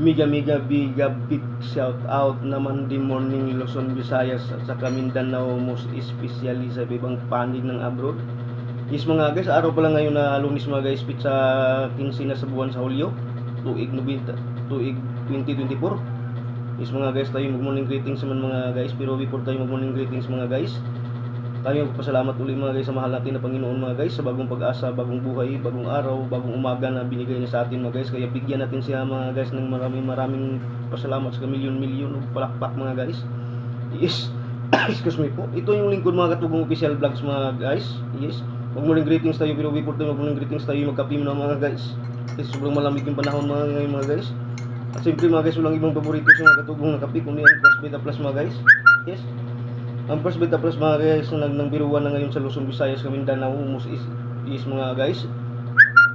Mega mega biga big shout out naman din morning Luzon, Visayas at sa Mindanao most especially sa ibang panig ng abroad. Yes mga guys, araw pala ngayon na lunis mga guys, pizza 15 na sa buwan sa Hulyo, tuig 90, tuig 2024. Yes mga guys, tayo mag morning greetings naman mga guys, pero before tayo mag morning greetings mga guys, tayo magpasalamat uli mga guys sa mahal natin na Panginoon mga guys sa bagong pag-asa, bagong buhay, bagong araw, bagong umaga na binigay niya sa atin mga guys. Kaya bigyan natin siya mga guys ng maraming maraming pasalamat sa milyon-milyon palakpak mga guys. Yes. Excuse me po. Ito yung lingkod mga katugong official vlogs mga guys. Yes. Mag morning greetings tayo pero before tayo mag morning greetings tayo magkape muna mga guys. Kasi sobrang malamig yung panahon mga ngayon mga guys. At siyempre mga guys, walang ibang paborito sa mga katugong na kape kundi ang Plus Beta Plus mga guys. Yes. Ang First Beta Plus mga guys na nang biruan na ngayon sa Luzon, Visayas, Mindanao, Umus is, is mga guys.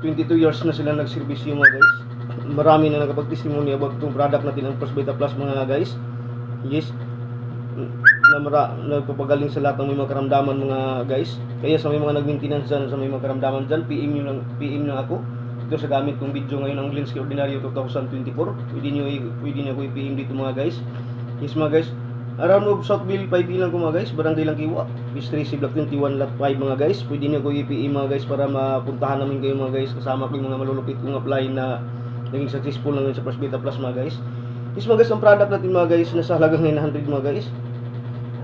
22 years na sila nagserbisyo mga guys. Marami na nakapag-testimony about itong product natin ang First Beta Plus mga guys. Yes. Na mara, nagpapagaling sa lahat ng may mga karamdaman mga guys. Kaya sa may mga nag-maintenance dyan, sa may mga karamdaman dyan, PM nyo lang, PM na ako. Ito sa gamit kong video ngayon ang Linsky Ordinaryo 2024. Pwede nyo, pwede nyo ako i-PM dito mga guys. Yes mga guys. Around of Southville 5 lang ko mga guys, barangay lang kiwa. Pistry si Block 21 lot 5 mga guys. Pwede niyo ko i-PM mga guys para mapuntahan namin kayo mga guys. Kasama ko yung mga malulupit kong apply na naging successful na sa Plus Beta Plus mga guys. Yes mga guys, ang product natin mga guys, nasa halagang 900 mga guys.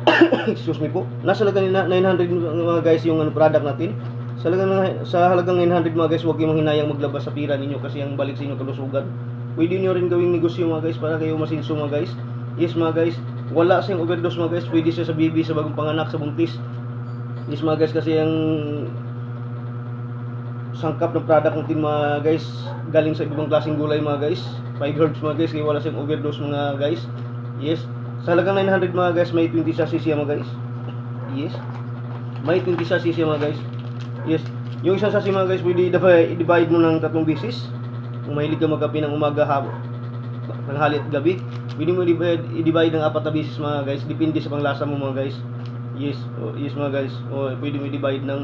Excuse me po. Nasa halagang 900 mga guys yung ano, product natin. Sa halagang, sa halagang 900 mga guys, huwag kayong manghinayang maglabas sa pira ninyo kasi ang balik sa inyo kalusugan. Pwede nyo rin gawing negosyo mga guys para kayo masinso mga guys. Yes mga guys, wala siyang overdose mga guys. Pwede siya sa baby, sa bagong panganak, sa buntis. Yes mga guys, kasi ang sangkap ng product natin mga guys galing sa ibang klaseng gulay mga guys. 5 herbs mga guys kaya wala siyang overdose mga guys. Yes. Sa halagang 900 mga guys may 20 sachets siya mga guys. Yes. May 20 sachets siya mga guys. Yes. Yung isang sachet mga guys pwede i-divide, mo ng tatlong beses. Kung mahilig ka magkape ng umaga hapon tanghali at gabi. Pwede mo i-divide, i-divide ng apat na beses mga guys. Depende sa panglasa mo mga guys. Yes oh, yes mga guys. Oh, pwede mo i-divide ng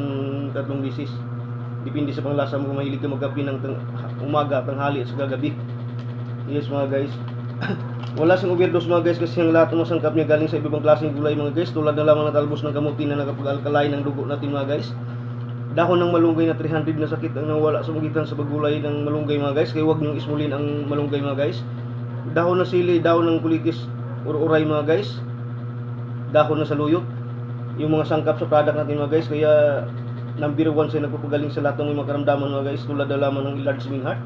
tatlong beses. Depende sa panglasa mo. Kung mahilig ka magkape ng tang- umaga, tanghali at saka gabi. Yes mga guys. Wala siyang overdose mga guys kasi ang lahat ng sangkap niya galing sa ibang klaseng gulay mga guys. Tulad na lamang ng talbos ng kamuti na nakapag-alkalay ng dugo natin mga guys. Dahon ng malunggay na 300 na sakit ang nawala sa magitan sa paggulay ng malunggay mga guys. Kaya huwag niyong ismulin ang malunggay mga guys dahon ng sili, dahon ng kulitis ur-uray mga guys. Dahon na saluyot yung mga sangkap sa product natin mga guys kaya number one siya nagpapagaling sa lahat ng mga karamdaman mga guys tulad na lamang ng enlargement heart.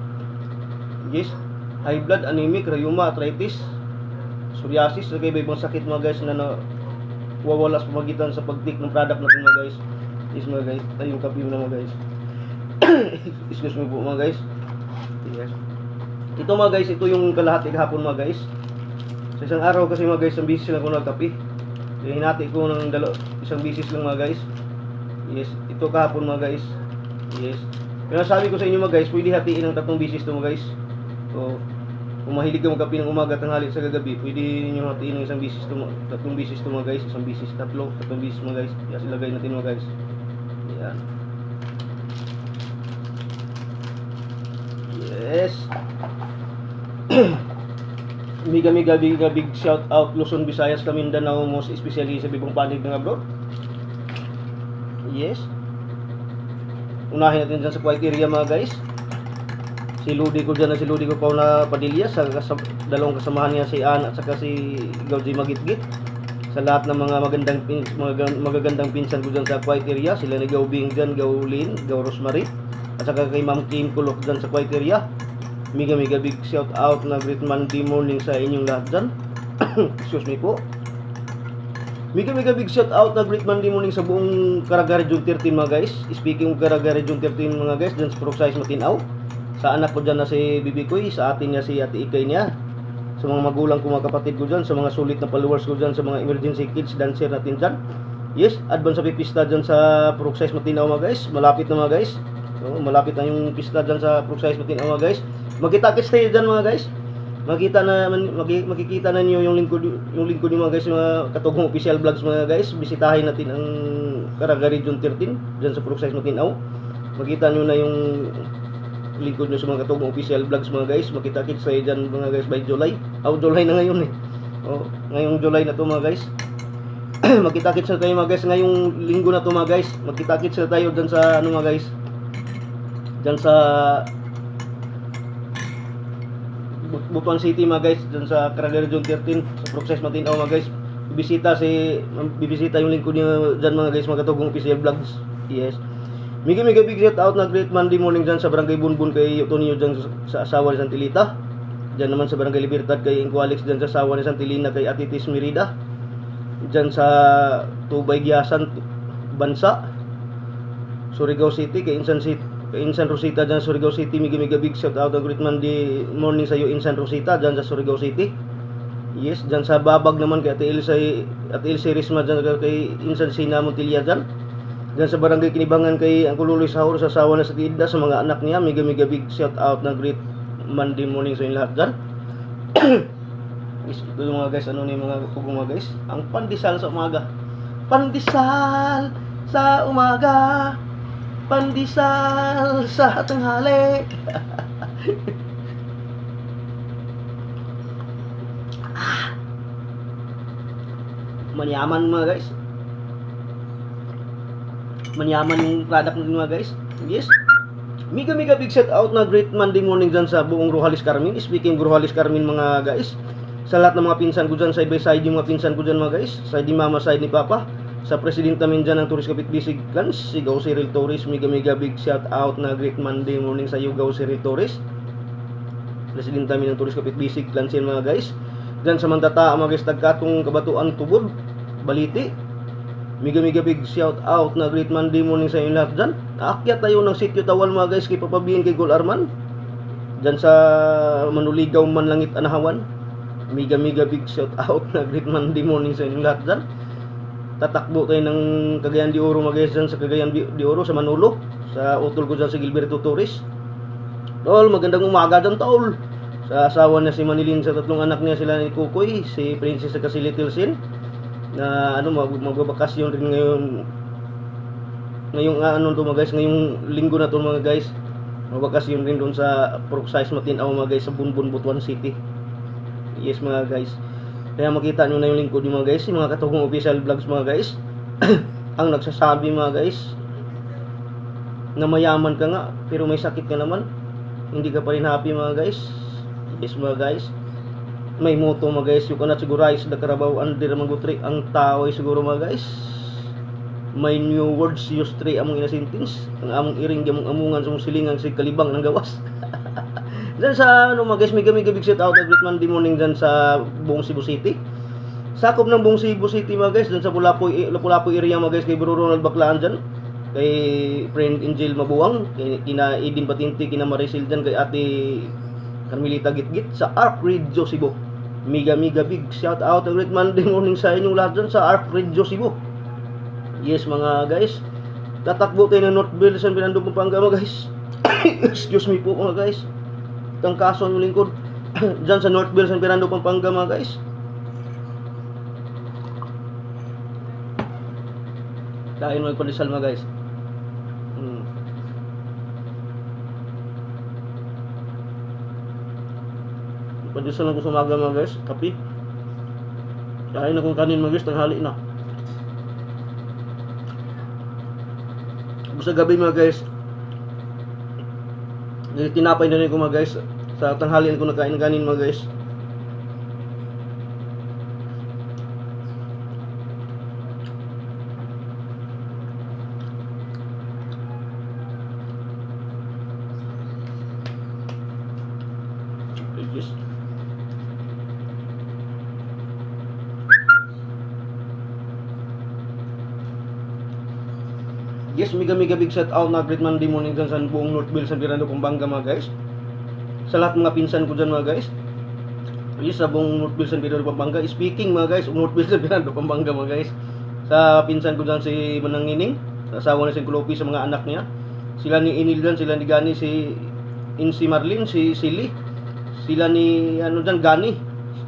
Yes. High blood, anemic, rheuma, arthritis psoriasis, at iba ibang sakit mga guys na nawawala sa pamagitan sa pag-take ng product natin mga guys. Yes mga guys, tayong kape na mga guys. Excuse me po mga guys. Yes ito mga guys, ito yung kalahati kahapon mga guys sa isang araw kasi mga guys, ang bisis lang ako nagkape kaya hinati ko ng dalo, isang bisis lang mga guys Yes, ito kahapon mga guys. Yes. Pero sabi ko sa inyo mga guys, pwede hatiin ng tatlong bisis to mga guys. So, kung mahilig ka magkape ng umaga, tanghali sa gagabi, pwede niyo hatiin ng isang bisis to, tatlong bisis to mga guys, isang bisis, tatlo, tatlong bisis mga guys. Yes, ilagay natin mga guys. Yan. Yes. Mega mega big big shout out Luzon, Visayas, Mindanao, most especially sa bibong panig ng abroad. Yes. Unahin natin dyan sa area mga guys. Si Ludi ko dyan na si Ludi ko pa na Padilla sa kasam, dalawang kasamahan niya si Ann at saka si Gauji Magitgit. Sa lahat ng mga magandang pin, mga, magagandang pinsan ko dyan sa area, sila ni Gaubing dyan, Gaulin, Gau Rosemary. At saka kay Ma'am Kim Kulok dyan sa area. Mega mega big shout out na great Monday morning sa inyong lahat dyan. Excuse me po. Mega mega big shout out na great Monday morning sa buong Caraga Region 13 mga guys. Speaking of Caraga Region 13 mga guys, dyan sa Process Matinaw. Sa anak ko dyan na si Bibi Koy, sa atin niya si Ate Ikay niya. Sa mga magulang ko mga kapatid ko dyan, sa mga sulit na followers ko dyan, sa mga emergency kids dancer natin dyan. Yes, advance sa pista dyan sa Process Matinaw mga guys. Malapit na mga guys. So, malapit na yung pista dyan sa Process Matinaw mga guys. Magkita-kits tayo dyan mga guys makita na maki- makikita na niyo yung lingkod yung lingkod niyo mga guys mga katugong official vlogs mga guys bisitahin natin ang Caraga Region 13 diyan sa Process Matinaw makita niyo na yung lingkod nyo sa mga katong official vlogs mga guys. Makita-kits tayo dyan mga guys by July. Oh, July na ngayon eh. Oh, ngayong July na to mga guys. Magkita-kits na tayo mga guys. Ngayong linggo na to mga guys. Magkita-kits na tayo dyan sa ano mga guys. Dyan sa Bu- Butuan City mga guys. Dyan sa Caraga Region 13. Sa Process Matinaw mga guys. Bibisita si bibisita yung lingkod niyo dyan mga guys. Mga katong official vlogs. Yes. Mega mega big shout out na great Monday morning dyan sa Barangay Bunbun kay Tonio dyan sa, sa asawa ni Santilita. Dyan naman sa Barangay Libertad kay Inco Alex dyan sa asawa ni Santilina kay Atitis Merida. Dyan sa Tubay Giasan Bansa. Surigao City kay Insan City Insan Rosita dyan sa Surigao City. Mega mega big shout out na great Monday morning sa iyo Insan Rosita dyan sa Surigao City. Yes, dyan sa Babag naman kay Ate Ilsa Ate Ilsa Risma dyan kay Insan Sina Montilla dyan. Diyan sa barangay Kinibangan kay Ang Kululoy Sahur sa asawa na sa Tida sa mga anak niya. Mega mega big shout out na great Monday morning sa inyo lahat dyan. Is- Ito yung mga guys, ano ni mga pugong mga guys? Ang pandesal sa umaga. Pandesal sa umaga. Pandesal sa tanghali. Ah. Manyaman mga guys manyaman yung product natin mga guys. Yes. Mega mega big shout out na great Monday morning dyan sa buong Rojalis Carmen. Speaking of Rojalis Carmen mga guys. Sa lahat ng mga pinsan ko dyan, side by side yung mga pinsan ko dyan mga guys. Side ni mama, side ni papa. Sa president namin dyan ng Tourist Kapit Bisig Clans, si Gao Cyril Torres. Mega mega big shout out na great Monday morning sa iyo Gao Cyril Torres. President namin ng Tourist Kapit Bisig Clans yan mga guys. Dyan sa Mantata mga guys, tagkatong kabatuan tubod. Baliti, Mega mega big shout out na great Monday morning sa inyo lahat dyan. Aakyat tayo ng sityo tawal mga guys kay papabihin kay Gol Arman. Dyan sa Manuligaw Manlangit Anahawan. Mega mega big shout out na great Monday morning sa inyo lahat dyan. Tatakbo tayo ng Cagayan de Oro dyan sa Cagayan de Oro sa Manolo. Sa utol ko dyan sa Gilberto Torres. Tol, magandang umaga dyan tol. Sa asawa niya si Manilin sa tatlong anak niya sila ni Kukoy, si Princess sa Kasilitilsin na ano mag magbabakasyon rin ngayon ngayong ah, ano to mga guys ngayong linggo na to mga guys magbakasyon rin doon sa Process Matinaw mga guys sa Bunbun Butuan City yes mga guys kaya makita nyo na yung lingkod yung mga guys. Yung mga katugong official vlogs mga guys. Ang nagsasabi mga guys na mayaman ka nga pero may sakit ka naman. Hindi ka pa rin happy mga guys. Yes mga guys. May moto mga guys. You cannot sigurize the Carabao under mga gutri. Ang tao ay siguro mga guys. May new words use three among inasintins ang among iring among amungan sa silingang si kalibang ng gawas Diyan sa ano mga guys, mega mega big shout out every Monday morning dyan sa buong Cebu City. Sakop ng buong Cebu City mga guys, dyan sa Pulapoy, Pulapoy area mga guys, kay Bro Ronald Baclaan dyan. Kay friend Angel Mabuang, kay kina Edin Patinti, kina Maricel dyan, kay ate Carmelita Gitgit sa Arc Radio Cebu. Mega mega big shout out every Monday morning sa inyong lahat dyan sa Arc Radio Cebu. Yes mga guys, tatakbo tayo ng Northville San Fernando Pampanga mga guys. Excuse me po mga guys. Itang kaso yung lingkod. Diyan sa Northville San Fernando Pampanga mga guys. Kain mo pandesal mga guys. Hmm. Pandesal ako sa umaga mga guys. Kapi. Kain akong kanin mga guys. Tanghali na. Sa gabi mga guys. Tinapay na rin ko mga guys. Sa tanghalian ko nakain kanin mga guys. Yes. Mega mega big shout out na great Monday morning dyan sa buong Northville, San Fernando, Pampanga mga guys. Sa lahat mga pinsan ko dyan mga guys. Yes, sa buong Northville, San Fernando, Pampanga. Speaking mga guys, Northville, San Fernando, Pampanga mga guys. Sa pinsan ko dyan si Manangining, sa asawa na si Kulopi sa mga anak niya. Sila ni Inil dyan, sila ni Gani, si Insi Marlin, si Silly. Sila ni ano dyan, Gani.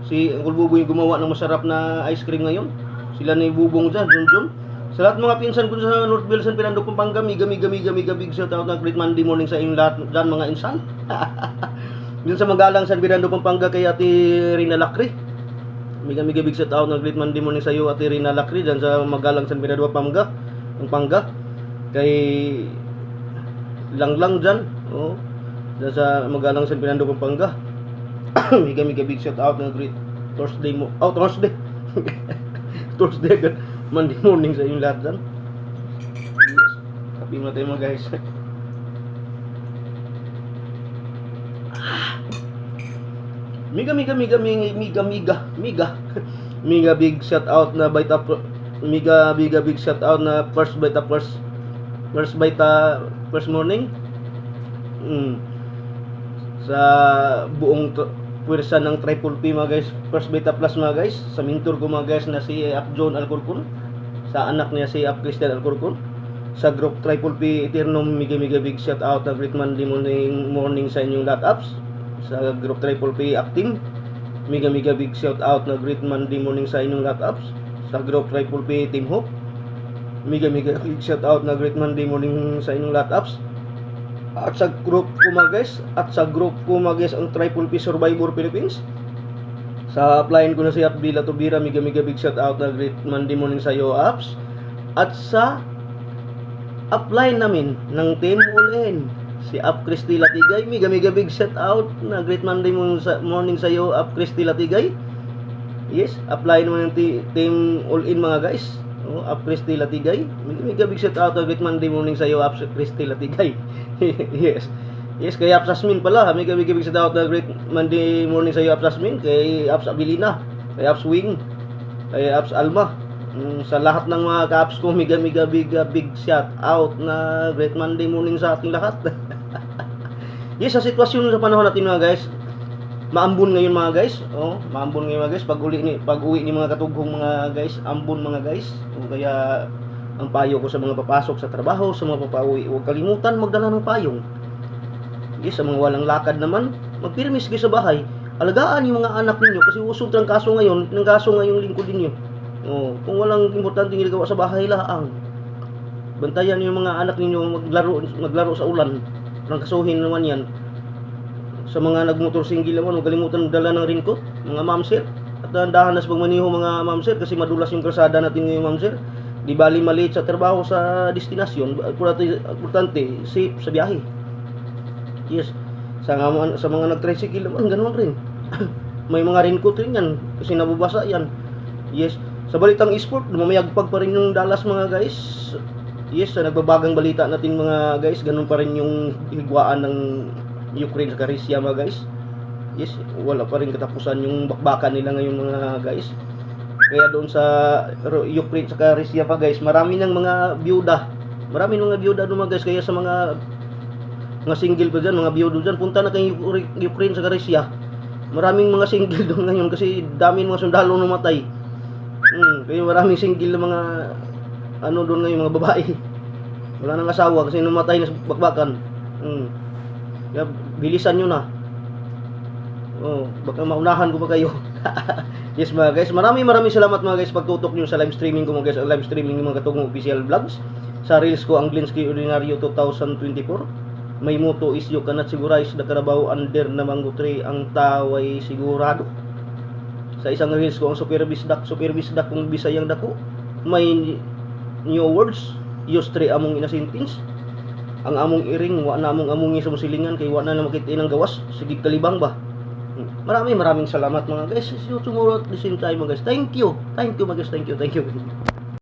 Si Uncle Bubo yung gumawa ng masarap na ice cream ngayon. Sila ni Bubong dyan, Junjun. Sa lahat mga pinsan ko sa Northville, San Fernando, Pampanga, miga, miga, miga, miga, big shout out ng Great Monday morning sa inyong lahat dyan mga insan. Yun sa Magalang, San Fernando, Pampanga, kay Ate Rina Lacri. Miga, miga, big shout out ng Great Monday morning sa iyo, Ate Rina Lacri, dyan sa Magalang, San Fernando, Pampanga. Pampanga. Kay Lang Lang dyan, oh. Dyan sa Magalang, San Fernando, Pampanga. miga, miga, big shout out ng Great Thursday mo. Oh, Thursday. Thursday. Monday morning sa inyong lahat dyan. Muna tayo mga guys. Miga, miga, miga, miga, miga, miga, miga. Miga big shout out na up. Miga, miga big shout out na first up first. First uh, first morning. Mm. Sa buong pwersa ng Triple P mga guys. First beta plus mga guys. Sa mentor ko mga guys na si Ap John Alcorcon. Sa anak niya si Ap Christian Alcorcon. Sa group Triple P Eternum Miga Miga Big shout out na Great Monday morning, morning sa inyong lahat apps. Sa group Triple P Acting. Miga Miga Big shout out na Great Monday morning sa inyong lahat apps. Sa group Triple P Team Hope. Miga Miga Big shout out na Great Monday morning sa inyong lahat apps. At sa group ko mga guys, at sa group ko mga guys ang Triple P Survivor Philippines. Sa applyin ko na si Abdila Tubira, miga miga big shout out na Great Monday Morning sa iyo apps. At sa upline namin ng Team All In, si Up Christy Latigay, miga miga big shout out na Great Monday Morning sa, iyo Up Christy Latigay. Yes, apply naman ng ti- Team All In mga guys. Oh, Up Christy Latigay. Miga miga big shout out na Great Monday Morning sa iyo Up Christy Latigay. yes. Yes, kay Aps Asmin pala. May gabi-gabi sa daot na great Monday morning sa iyo, Aps Asmin. Kay Aps Abilina. Kay Aps Wing. Kay Aps Alma. Mm, sa lahat ng mga ka-apps ko, miga miga big uh, big shout out na great Monday morning sa ating lahat. yes, sa sitwasyon sa panahon natin mga guys, maambon ngayon mga guys. Oh, maambon ngayon mga guys. Pag uli ni pag uwi ni mga katughong mga guys, ambon mga guys. O kaya ang payo ko sa mga papasok sa trabaho, sa mga papauwi, huwag kalimutan magdala ng payong. Yes, sa mga walang lakad naman, magpirmis sa bahay. Alagaan yung mga anak ninyo kasi usog ng kaso ngayon, ng kaso ngayong lingkod ninyo. Oh, kung walang importante ginagawa sa bahay laang. Bantayan yung mga anak ninyo maglaro maglaro sa ulan. Nang kasuhin naman yan. Sa mga nagmotor single naman, huwag kalimutan magdala ng raincoat, mga mamsir. At dahan-dahan na sa pagmaniho mga mamsir kasi madulas yung kalsada natin ngayon mamsir. Di bali maliit sa trabaho sa destinasyon, importante, safe sa biyahe. Yes. Sa, nga- sa mga nag-tricycle naman, ganoon rin. May mga raincoat rin yan kasi nababasa yan. Yes. Sa balitang e-sport, mamayagpag pa rin yung Dallas mga guys. Yes, sa nagbabagang balita natin mga guys, ganun pa rin yung higwaan ng Ukraine sa Russia mga guys. Yes, wala pa rin katapusan yung bakbakan nila ngayon mga guys. Kaya doon sa Ukraine sa Russia pa guys, marami ng mga byuda. Marami ng mga byuda doon mga guys, kaya sa mga mga single pa dyan, mga biyudo dyan, punta na kay Uk- Ukraine sa Russia. Maraming mga single doon ngayon kasi dami mga sundalo namatay. Hmm, kaya maraming single na mga ano doon ngayon, mga babae. Wala nang asawa kasi namatay na sa bakbakan. Hmm. Kaya bilisan nyo na. Oh, baka maunahan ko pa kayo. yes mga guys, maraming maraming salamat mga guys pagtutok nyo sa live streaming ko mga guys, ang live streaming ng mga katungong official vlogs. Sa reels ko ang Glinsky Ordinaryo 2024. May moto is you cannot sigurize the Carabao under na mangutre ang taway sigurado. Sa isang reels ko ang super bisdak, super bisdak kung bisayang dako. May new words, use three among ina sentence. Ang among iring, wa na among amungi sa musilingan kay wa na na makita ng gawas, sige kalibang ba. Maraming maraming salamat mga guys. See you tomorrow at the same time mga guys. Thank you. Thank you mga guys. Thank you. Thank you.